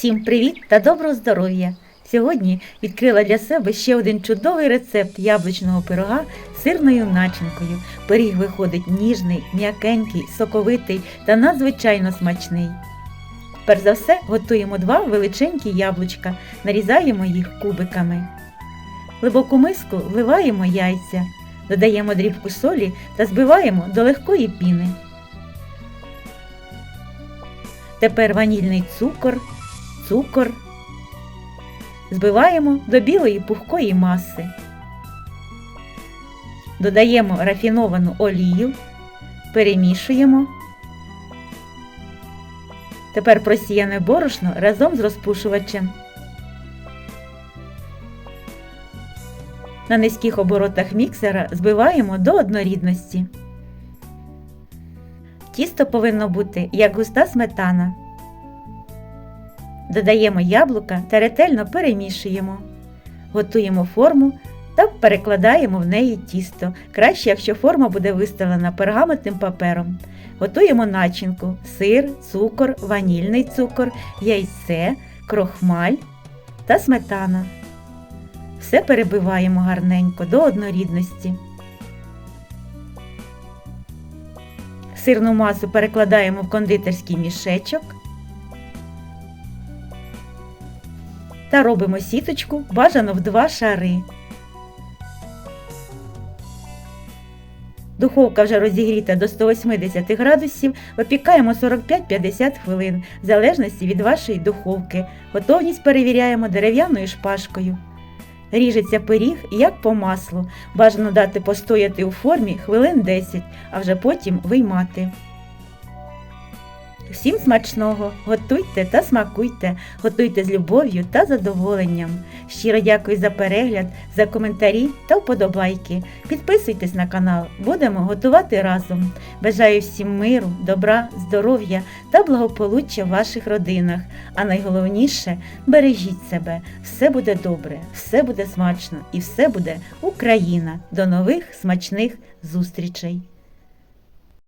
Всім привіт та доброго здоров'я! Сьогодні відкрила для себе ще один чудовий рецепт яблучного пирога з сирною начинкою. Пиріг виходить ніжний, м'якенький, соковитий та надзвичайно смачний. Перш за все готуємо два величенькі яблучка, нарізаємо їх кубиками. В глибоку миску вливаємо яйця, додаємо дрібку солі та збиваємо до легкої піни. Тепер ванільний цукор, цукор. Збиваємо до білої пухкої маси. Додаємо рафіновану олію, перемішуємо. Тепер просіяне борошно разом з розпушувачем. На низьких оборотах міксера збиваємо до однорідності. Тісто повинно бути як густа сметана. Додаємо яблука та ретельно перемішуємо. Готуємо форму та перекладаємо в неї тісто. Краще, якщо форма буде вистелена пергаментним папером. Готуємо начинку, сир, цукор, ванільний цукор, яйце, крохмаль та сметана. Все перебиваємо гарненько до однорідності. Сирну масу перекладаємо в кондитерський мішечок та робимо сіточку бажано в два шари. Духовка вже розігріта до 180 градусів, випікаємо 45-50 хвилин, в залежності від вашої духовки. Готовність перевіряємо дерев'яною шпажкою. Ріжеться пиріг як по маслу. Бажано дати постояти у формі хвилин 10, а вже потім виймати. Всім смачного! Готуйте та смакуйте, готуйте з любов'ю та задоволенням. Щиро дякую за перегляд, за коментарі та вподобайки. Підписуйтесь на канал, будемо готувати разом. Бажаю всім миру, добра, здоров'я та благополуччя в ваших родинах. А найголовніше бережіть себе. Все буде добре, все буде смачно і все буде Україна. До нових смачних зустрічей!